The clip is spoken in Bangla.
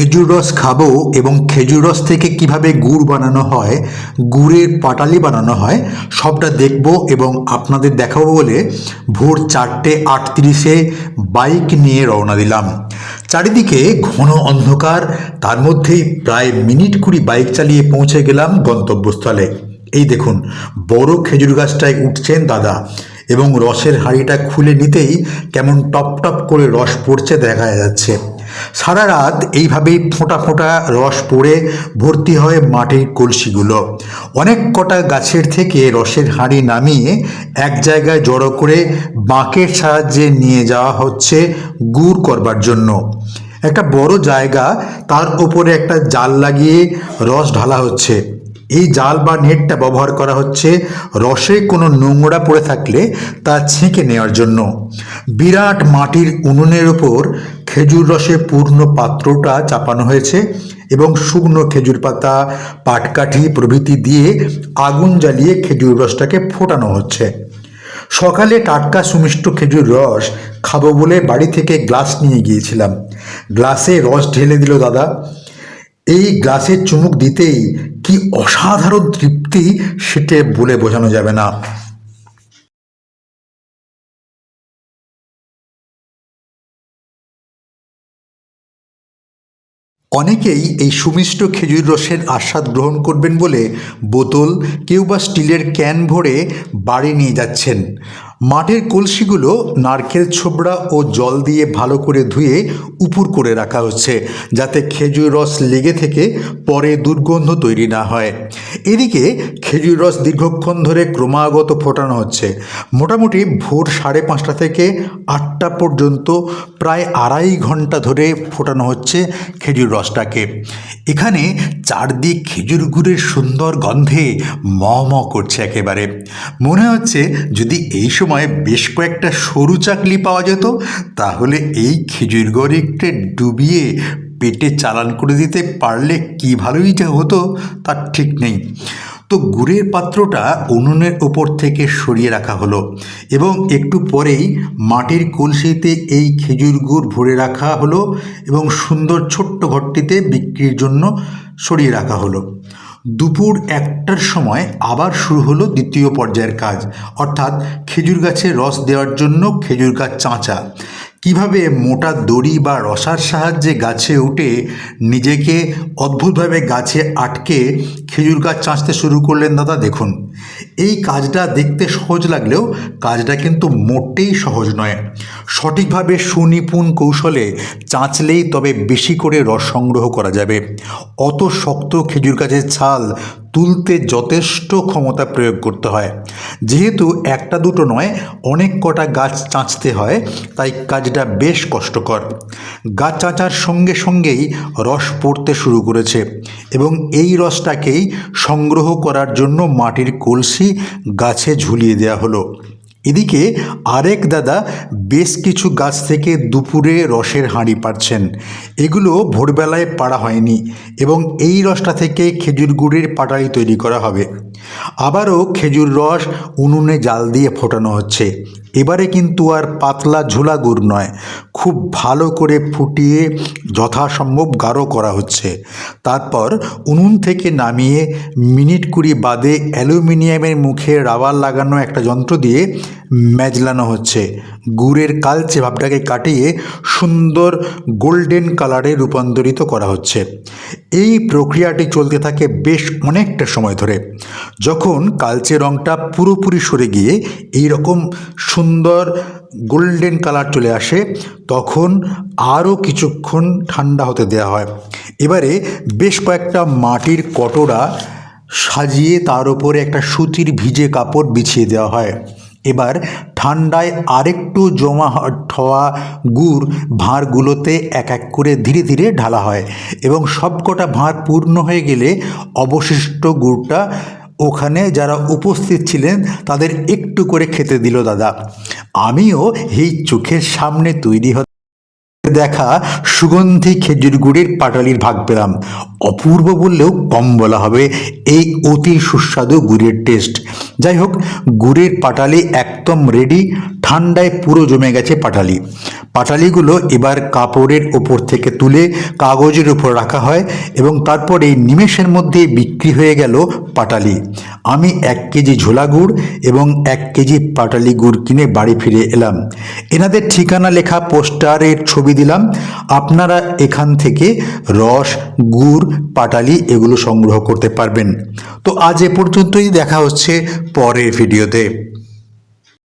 খেজুর রস খাব এবং খেজুর রস থেকে কীভাবে গুড় বানানো হয়, গুড়ের পাটালি বানানো হয়, সবটা দেখব এবং আপনাদের দেখাবো বলে ভোর চারটে আটত্রিশে বাইক নিয়ে রওনা দিলাম। চারিদিকে ঘন অন্ধকার, তার মধ্যেই প্রায় মিনিট কুড়ি বাইক চালিয়ে পৌঁছে গেলাম গন্তব্যস্থলে। এই দেখুন, বড় খেজুর গাছটায় উঠছেন দাদা এবং রসের হাঁড়িটা খুলে নিতেই কেমন টপ টপ করে রস পড়ছে দেখা যাচ্ছে। সারা রাত এইভাবেই ফোঁটা ফোঁটা রস পড়ে ভর্তি হয় মাটির কলসিগুলো। অনেক কটা গাছের থেকে রসের হাঁড়ি নামিয়ে এক জায়গায় জড়ো করে বাঁকের সাহায্যে নিয়ে যাওয়া হচ্ছে গুড় করবার জন্য। একটা বড় জায়গা, তার উপরে একটা জাল লাগিয়ে রস ঢালা হচ্ছে। এই জাল বা নেটটা ব্যবহার করা হচ্ছে রসে কোনো নোংরা পড়ে থাকলে তা ছেঁকে নেওয়ার জন্য। বিরাট মাটির উনুনের ওপর খেজুর রসে পূর্ণ পাত্রটা চাপানো হয়েছে এবং শুকনো খেজুর পাতা, পাটকাঠি প্রভৃতি দিয়ে আগুন জ্বালিয়ে খেজুর রসটাকে ফোটানো হচ্ছে। সকালে টাটকা সুমিষ্ট খেজুর রস খাব বলে বাড়ি থেকে গ্লাস নিয়ে গিয়েছিলাম। গ্লাসে রস ঢেলে দিল দাদা। এই গ্লাসে চুমুক দিতেই কি অসাধারণ তৃপ্তি সেটে বলে বোঝানো যাবে না। অনেকেই এই সুমিষ্ট খেজুর রসের আস্বাদ গ্রহণ করবেন বলে বোতল কেউ বা স্টিলের ক্যান ভরে বাড়ি নিয়ে যাচ্ছেন। মাটির কলসিগুলো নারকেল ছোবড়া ও জল দিয়ে ভালো করে ধুয়ে উপুর করে রাখা হচ্ছে, যাতে খেজুর রস লেগে থেকে পরে দুর্গন্ধ তৈরি না হয়। এদিকে খেজুর রস দীর্ঘক্ষণ ধরে ক্রমাগত ফোটানো হচ্ছে। মোটামুটি ভোর সাড়ে পাঁচটা থেকে আটটা পর্যন্ত প্রায় আড়াই ঘণ্টা ধরে ফোটানো হচ্ছে খেজুর রসটাকে। এখানে চারদিক খেজুর গুড়ের সুন্দর গন্ধে ম ম করছে একেবারে। মনে হচ্ছে যদি এই সময় বেশ কয়েকটা সরু চাকলি পাওয়া যেত, তাহলে এই খেজুর গুড় ডুবিয়ে পেটে চালান করে দিতে পারলে কী ভালোই যে হতো তার ঠিক নেই। তো গুড়ের পাত্রটা উনুনের ওপর থেকে সরিয়ে রাখা হলো এবং একটু পরেই মাটির কলসিতে এই খেজুর গুড় ভরে রাখা হলো এবং সুন্দর ছোট্ট ঘরটিতে বিক্রির জন্য সরিয়ে রাখা হলো। দুপুর একটার সময় আবার শুরু হলো দ্বিতীয় পর্যায়ের কাজ। অর্থাৎ খেজুর গাছে রস দেওয়ার জন্য খেজুর গাছ চাঁচা। কীভাবে মোটা দড়ি বা রসার সাহায্যে গাছে উঠে নিজেকে অদ্ভুতভাবে গাছে আটকে খেজুর গাছ চাঁচতে শুরু করলেন দাদা? দেখুন, এই কাজটা দেখতে সহজ লাগলেও কাজটা কিন্তু মোটেই সহজ নয়। সঠিকভাবে সুনিপুণ কৌশলে চাঁচলেই তবে বেশি করে রস সংগ্রহ করা যাবে। অত শক্ত খেজুর গাছের ছাল তুলতে যথেষ্ট ক্ষমতা প্রয়োগ করতে হয়। যেহেতু একটা দুটো নয়, অনেক কটা গাছ চাঁচতে হয়, তাই কাজটা বেশ কষ্টকর। গাছ চাঁচার সঙ্গে সঙ্গেই রস পড়তে শুরু করেছে এবং এই রসটাকেই সংগ্রহ করার জন্য মাটির কলসি গাছে ঝুলিয়ে দেওয়া হলো। এদিকে আরেক দাদা বেশ কিছু গাছ থেকে দুপুরে রসের হাঁড়ি পাচ্ছেন এগুলো ভোরবেলায় পাড়া হয়নি এবং এই রসটা থেকে খেজুর গুড়ের পাটারি তৈরি করা হবে। আবারও খেজুর রস উনুনে জাল দিয়ে ফোটানো হচ্ছে। এবারে কিন্তু আর পাতলা ঝোলা গুড় নয়, খুব ভালো করে ফুটিয়ে যথাসম্ভব গাঢ় করা হচ্ছে। তারপর উনুন থেকে নামিয়ে মিনিট কুড়ি বাদে অ্যালুমিনিয়ামের মুখে রাবার লাগানো একটা যন্ত্র দিয়ে ম্যাজলানো হচ্ছে। গুড়ের কালচে ভাবটাকে কাটিয়ে সুন্দর গোল্ডেন কালারে রূপান্তরিত করা হচ্ছে। এই প্রক্রিয়াটি চলতে থাকে বেশ অনেকটা সময় ধরে। যখন কালচে রঙটা পুরোপুরি সরে গিয়ে এই রকম সুন্দর গোল্ডেন কালার চলে আসে, তখন আরও কিছুক্ষণ ঠান্ডা হতে দেওয়া হয়। এবারে বেশ কয়েকটা মাটির কটোরা সাজিয়ে তার উপরে একটা সুতির ভিজে কাপড় বিছিয়ে দেওয়া হয়। এবার ঠান্ডায় আরেকটু জমা হওয়া গুড় ভাঁড়গুলোতে এক এক করে ধীরে ধীরে ঢালা হয় এবং সবকটা ভাঁড় পূর্ণ হয়ে গেলে অবশিষ্ট গুড়টা ওখানে যারা উপস্থিত ছিলেন, তাদের একটু করে খেতে দিল দাদা। আমিও এই চোখের সামনে তৈরি হতে দেখা সুগন্ধি খেজুর গুড়ের পাটালির ভাগ পেলাম। অপূর্ব বললেও কম বলা হবে। এই অতি সুস্বাদু গুড়ের টেস্ট যাই হোক, গুড়ের পাটালি একদম রেডি ঠান্ডায় পুরো জমে গেছে পাটালি। পাটালিগুলো এবার কাপড়ের ওপর থেকে তুলে কাগজের উপর রাখা হয় এবং তারপরে নিমেষের মধ্যে বিক্রি হয়ে গেল পাটালি। আমি এক কেজি ঝোলা গুড় এবং এক কেজি পাটালি গুড় কিনে বাড়ি ফিরে এলাম। এনাদের ঠিকানা লেখা পোস্টারের ছবি দিলাম। আপনারা এখান থেকে রস, গুড়, পাটালি এগুলো সংগ্রহ করতে পারবেন। তো আজ এ পর্যন্তই, দেখা হচ্ছে পরের ভিডিওতে।